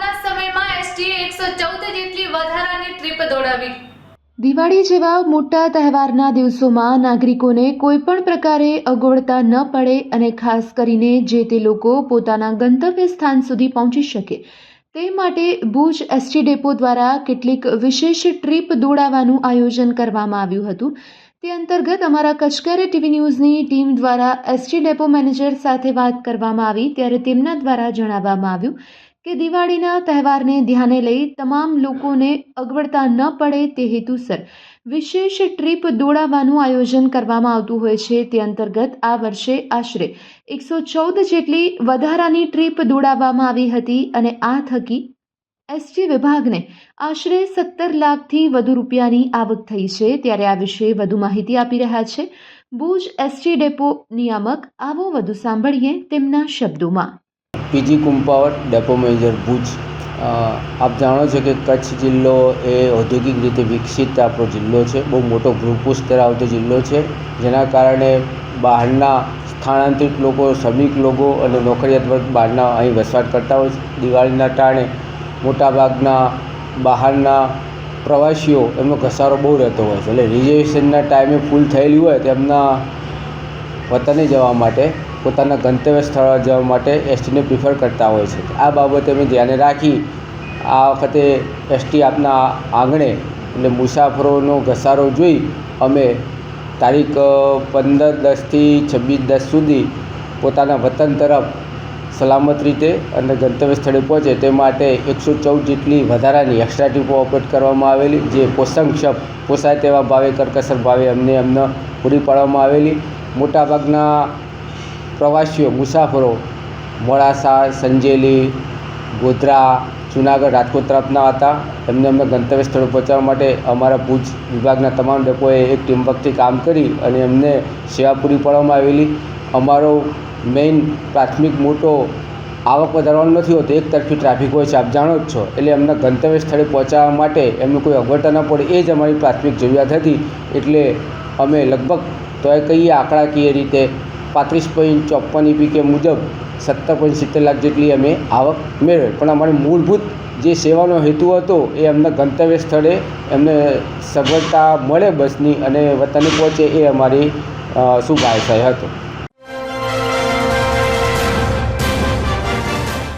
આગળના સમયમાં એસટીએ એકસો ચૌદ જેટલી વધારાની ટ્રીપ દોડાવી. દિવાળી જેવા મોટા તહેવારના દિવસોમાં નાગરિકોને કોઈ પણ પ્રકારે અગવડતા ન પડે અને ખાસ કરીને જે તે લોકો પોતાના ગંતવ્ય સ્થાન સુધી પહોંચી શકે, તે માટે ભુજ એસટી ડેપો દ્વારા કેટલીક વિશેષ ટ્રીપ દોડાવાનું આયોજન કરવામાં આવ્યું હતું. તે અંતર્ગત અમારા કચકરે ટીવી ન્યૂઝની ટીમ દ્વારા એસટી ડેપો મેનેજર સાથે વાત કરવામાં આવી, ત્યારે તેમના દ્વારા જણાવવામાં આવ્યું કે દિવાળીના તહેવારને ધ્યાને લઈ તમામ લોકોને અગવડતા ન પડે તે હેતુસર વિશેષ ટ્રીપ દોડાવવાનું આયોજન કરવામાં આવતું હોય છે. તે અંતર્ગત આ વર્ષે આશરે એકસો ચૌદ જેટલી વધારાની ટ્રીપ દોડાવવામાં આવી હતી અને આ થકી એસટી વિભાગને આશરે સત્તર લાખથી વધુ રૂપિયાની આવક થઈ છે. ત્યારે આ વિશે વધુ માહિતી આપી રહ્યા છે. ભુજ એસટી ડેપો નિયામક આવો વધુ સાંભળીએ તેમના શબ્દોમાં. PG Kumpavat, depot manager Bhuj. આપ જાણો છો કે કચ્છ જિલ્લો એ ઔદ્યોગિક રીતે વિકસિત આપણો જિલ્લો છે. બહુ મોટો ભૂપુષ ધરાવતો જિલ્લો છે. જેના કારણે બહારના સ્થાનાંતરિત લોકો, શ્રમિક લોકો અને નોકરિયાત વર્ગ બહારના અહીં વસવાટ કરતા હોય છે. દિવાળીના ટાણે મોટાભાગના બહારના પ્રવાસીઓ એમનો ઘસારો બહુ રહેતો હોય છે. એટલે રિઝર્વેશનના ટાઈમે ફૂલ થયેલી હોય તો એમના વતને જવા માટે પોતાના ગંતવ્ય સ્થળે જવા માટે એસટીને પ્રિફર કરતા હોય છે. આ બાબતે અમે ધ્યાને રાખી આ વખતે એસટી આપના આંગણે એટલે મુસાફરોનો ઘસારો જોઈ અમે તારીખ પંદર દસથી છવ્વીસ દસ સુધી પોતાના વતન તરફ સલામત રીતે અને ગંતવ્ય સ્થળે પહોંચે તે માટે એકસો ચૌદ જેટલી વધારાની એક્સ્ટ્રા ટ્રીપો ઓપરેટ કરવામાં આવેલી, જે પોષણક્ષમ પોસાય તેવા ભાવે, કરકસર ભાવે અમને અમને પૂરી પાડવામાં આવેલી. મોટાભાગના પ્રવાસીઓ, મુસાફરો, મોડાસા, સંજેલી, ગોધરા, જુનાગઢ, રાજકોટ તરફના હતા. એમને અમને ગંતવ્ય સ્થળે પહોંચવા માટે અમારા ભુજ વિભાગના તમામ ડેપોએ એક ટીમવર્કથી કામ કરી અને એમને સેવા પૂરી પાડવામાં આવેલી. અમારો મેઇન પ્રાથમિક મોટો આવક વધારવાનો નથી હોતો, એક તરફી ટ્રાફિક હોય છે, આપ જાણો જ છો. એટલે એમના ગંતવ્ય સ્થળે પહોંચાડવા માટે એમને કોઈ અગવડતા ન પડે, એ જ અમારી પ્રાથમિક જરૂરિયાત હતી. એટલે અમે લગભગ તો એ કહીએ, આંકડાકીય રીતે પાંત્રીસ પોઈન્ટ ચોપન ઈપીકે મુજબ સત્તર પોઈન્ટ સિત્તેર લાખ જેટલી અમે આવક મેળવી પણ અમારી મૂળભૂત જે સેવાનો હેતુ હતો એ અમને ગંતવ્ય સ્થળે એમને સગવડતા મળે બસની અને વતને પહોંચે એ અમારી શુભ આશય હતો.